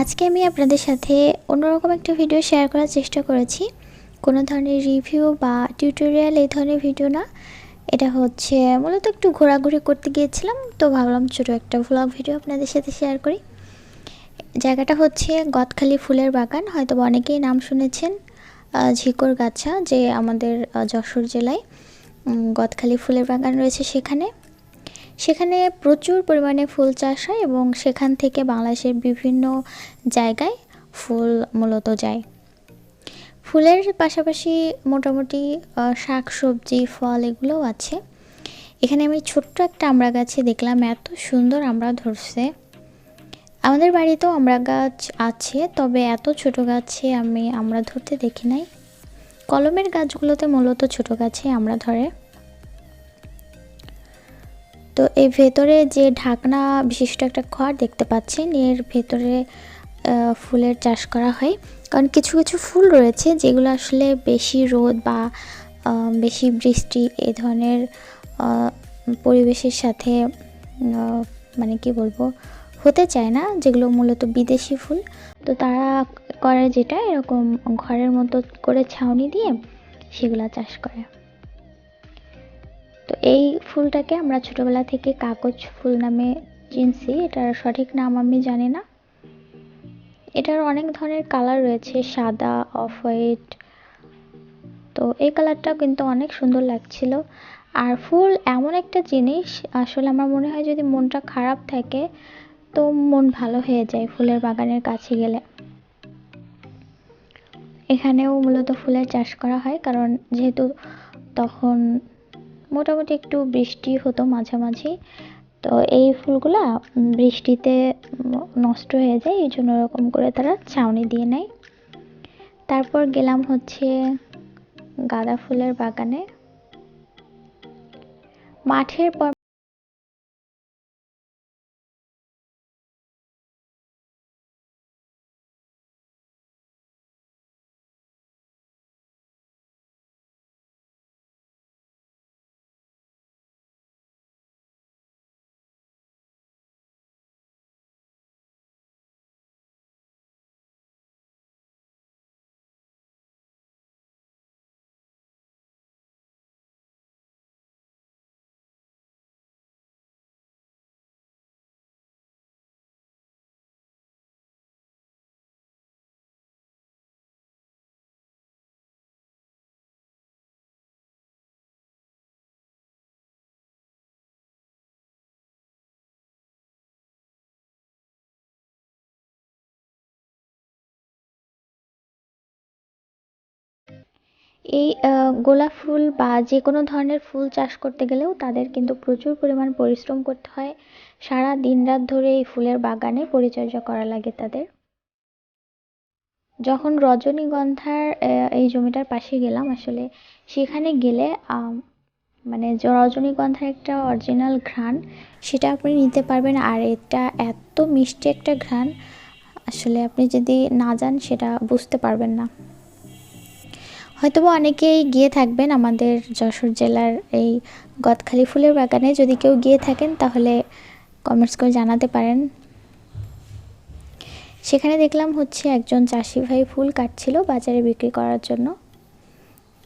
আজকে আমি আপনাদের সাথে অন্যরকম একটা ভিডিও শেয়ার করার চেষ্টা করেছি। কোনো ধরনের রিভিউ বা টিউটোরিয়াল এই ধরনের ভিডিও না। এটা হচ্ছে মূলত একটু ঘোরাঘুরি করতে গিয়েছিলাম, তো ভাবলাম ছোটো একটা ভ্লগ ভিডিও আপনাদের সাথে শেয়ার করি। জায়গাটা হচ্ছে গদখালি ফুলের বাগান হয়তো অনেকেই নাম শুনেছেন ঝিকর গাছা, যে আমাদের যশোর জেলায় গদখালি ফুলের বাগান রয়েছে সেখানে। সেখানে প্রচুর পরিমাণে ফুল চাষ হয় এবং সেখান থেকে বাংলাদেশের বিভিন্ন জায়গায় ফুল মূলত যায়। ফুলের পাশাপাশি মোটামুটি শাক, সবজি, ফল এগুলোও আছে। এখানে আমি ছোট্ট একটা আমড়া গাছে দেখলাম, এত সুন্দর আমড়া ধরছে। আমাদের বাড়িতেও আমড়া গাছ আছে, তবে এত ছোট গাছে আমি আমরা ধরতে দেখি নাই। কলমের গাছগুলোতে মূলত ছোট গাছে আমরা ধরে। তো এই ভেতরে যে ঢাকনা, বিশিষ্ট একটা ঘর দেখতে পাচ্ছেন, এর ভেতরে ফুলের চাষ করা হয়। কারণ কিছু কিছু ফুল রয়েছে যেগুলো আসলে বেশি রোদ বা বেশি বৃষ্টি এই ধরনের পরিবেশের সাথে মানে কি বলব, হতে চায় না, যেগুলো মূলত বিদেশি ফুল। তো তারা করে যেটা, এরকম ঘরের মতো করে ছাউনি দিয়ে সেগুলো চাষ করে। তো এই ফুলটাকে আমরা ছোটবেলা থেকে কাগজ ফুল নামে চিনছি। এটার সঠিক নাম আমি জানি না। এটার অনেক ধরনের কালার রয়েছে, সাদা অফ হোয়াইট তো এই কালারটা কিন্তু অনেক সুন্দর লাগছিল। আর ফুল এমন একটা জিনিস, আসলে আমার মনে হয় যদি মনটা খারাপ থাকে, তো মন ভালো হয়ে যায় ফুলের বাগানের কাছে গেলে। এখানেও মূলত ফুলের চাষ করা হয়, কারণ যেহেতু তখন মোটামুটি একটু বৃষ্টি হতো মাঝামাঝি। তো এই ফুলগুলা বৃষ্টিতে নষ্ট হয়ে যায়, এই জন্য ওরকম করে তারা ছাউনি দিয়ে নেয়। তারপর গেলাম হচ্ছে গাঁদা ফুলের বাগানে। মাঠের পর এই গোলাপ ফুল বা যে কোনো ধরনের ফুল চাষ করতে গেলেও তাদের কিন্তু প্রচুর পরিমাণ পরিশ্রম করতে হয়। সারা দিন রাত ধরে এই ফুলের বাগানে পরিচর্যা করা লাগে তাদের। যখন রজনীগন্ধার এই জমিটার পাশে গেলাম, আসলে সেখানে গেলে মানে রজনীগন্ধার একটা অরিজিনাল ঘ্রাণ, সেটা আপনি নিতে পারবেন। আর এটা এত মিষ্টি একটা ঘ্রাণ, আসলে আপনি যদি না যান, সেটা বুঝতে পারবেন না। হয়তোবা অনেকেই গিয়ে থাকবেন আমাদের যশোর জেলার এই গদখালি ফুলের বাগানে। যদি কেউ গিয়ে থাকেন, তাহলে কমেন্টস করে জানাতে পারেন। সেখানে দেখলাম হচ্ছে একজন চাষি ভাই ফুল কাটছিল বাজারে বিক্রি করার জন্য।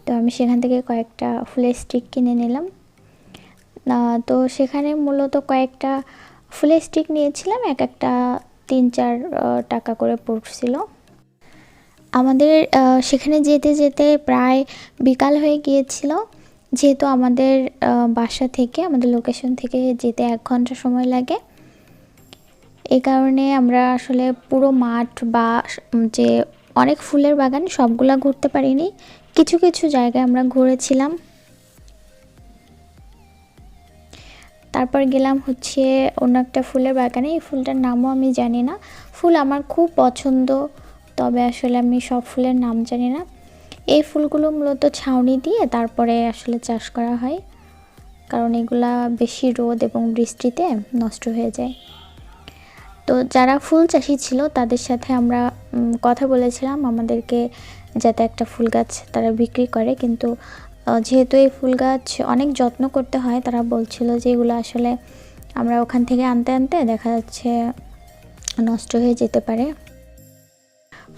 তো আমি সেখান থেকে কয়েকটা ফুলের স্টিক কিনে নিলাম। তো সেখানে মূলত কয়েকটা ফুলের স্টিক নিয়েছিলাম। এক একটা তিন চার টাকা করে পড়ছিল। আমাদের সেখানে যেতে যেতে প্রায় বিকাল হয়ে গিয়েছিল। যেহেতু আমাদের বাসা থেকে, আমাদের লোকেশন থেকে যেতে এক ঘণ্টা সময় লাগে। এই কারণে আমরা আসলে পুরো মাঠ বা যে অনেক ফুলের বাগান সবগুলা ঘুরতে পারিনি। কিছু কিছু জায়গায় আমরা ঘুরেছিলাম। তারপর গেলাম হচ্ছে অন্য একটা ফুলের বাগানে। এই ফুলটার নামও আমি জানি না। ফুল আমার খুব পছন্দ। তবে আসলে আমি সব ফুলের নাম জানি না। এই ফুলগুলো মূলত ছাউনি দিয়ে তারপরে আসলে চাষ করা হয়। কারণ এগুলা বেশি রোদ এবং বৃষ্টিতে নষ্ট হয়ে যায়। তো যারা ফুল চাষি ছিল, তাদের সাথে আমরা কথা বলেছিলাম আমাদেরকে যাতে একটা ফুল গাছ তারা বিক্রি করে। কিন্তু যেহেতু এই ফুল গাছ অনেক যত্ন করতে হয়, তারা বলছিল যে এগুলো আসলে আমরা ওখান থেকে আনতে আনতে দেখা যাচ্ছে নষ্ট হয়ে যেতে পারে।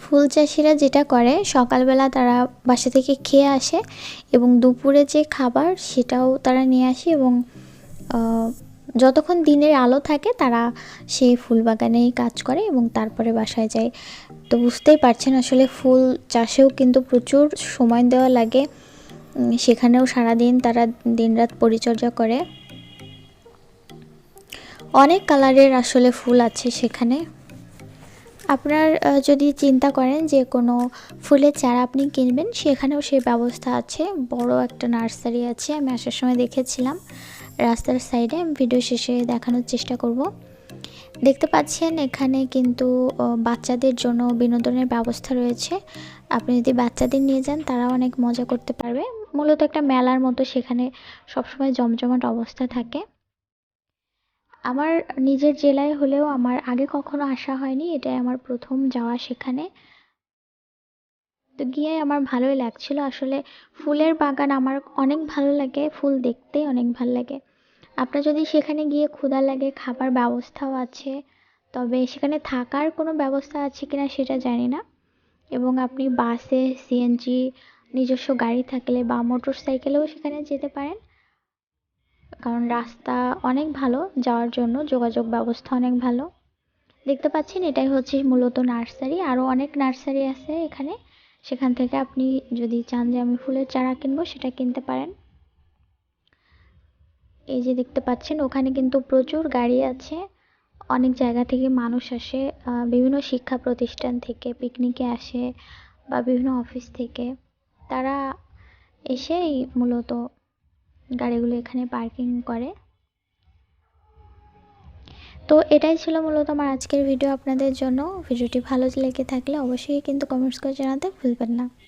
ফুল চাষিরা যেটা করে, সকালবেলা তারা বাসা থেকে খেয়ে আসে এবং দুপুরে যে খাবার সেটাও তারা নিয়ে আসে এবং যতক্ষণ দিনের আলো থাকে তারা সেই ফুল বাগানেই কাজ করে এবং তারপরে বাসায় যায়। তো বুঝতেই পারছেন আসলে ফুল চাষেও কিন্তু প্রচুর সময় দেওয়া লাগে। সেখানেও সারাদিন তারা দিনরাত পরিচর্যা করে। অনেক কালারের আসলে ফুল আছে সেখানে। আপনার যদি চিন্তা করেন যে কোনো ফুলের চারা আপনি কিনবেন, সেখানেও সেই ব্যবস্থা আছে। বড় একটা নার্সারি আছে, আমি আসার সময় দেখেছিলাম। রাস্তার সাইডে আমি ভিডিও শেষে দেখানোর চেষ্টা করব। দেখতে পাচ্ছেন এখানে কিন্তু বাচ্চাদের জন্য বিনোদনের ব্যবস্থা রয়েছে। আপনি যদি বাচ্চাদের নিয়ে যান তারা অনেক মজা করতে পারবে। মূলত একটা মেলার মতো সেখানে সবসময় জমজমাট অবস্থা থাকে। আমার নিজের জেলায় হলেও আমার আগে কখনো আসা হয়নি, এটাই আমার প্রথম যাওয়া সেখানে। তো গিয়ে আমার ভালোই লাগছিল। আসলে ফুলের বাগান আমার অনেক ভালো লাগে, ফুল দেখতে অনেক ভালো লাগে। আপনার যদি সেখানে গিয়ে ক্ষুধা লাগে, খাবার ব্যবস্থাও আছে, তবে সেখানে থাকার কোনো ব্যবস্থা আছে কিনা সেটা জানি না। এবং আপনি বাসে, সিএনজি, নিজস্ব গাড়ি থাকলে বা মোটর সাইকেলেও সেখানে যেতে পারেন। কারণ রাস্তা অনেক ভালো, যাওয়ার জন্য যোগাযোগ ব্যবস্থা অনেক ভালো। দেখতে পাচ্ছেন, এটাই হচ্ছে মূলত নার্সারি। আরও অনেক নার্সারি আছে এখানে। সেখান থেকে আপনি যদি চান যে আমি ফুলের চারা কিনবো, সেটা কিনতে পারেন। এই যে দেখতে পাচ্ছেন, ওখানে কিন্তু প্রচুর গাড়ি আছে। অনেক জায়গা থেকে মানুষ আসে বিভিন্ন শিক্ষা প্রতিষ্ঠান থেকে, পিকনিকে আসে বা বিভিন্ন অফিস থেকে। তারা এসেই মূলত গাড়িগুলো এখানে পার্কিং করে। তো এটাই ছিল মূলত আমার আজকের ভিডিও আপনাদের জন্য। ভিডিওটি ভালো লেগে থাকলে অবশ্যই কিন্তু কমেন্টস করে জানাতে ভুলবেন না।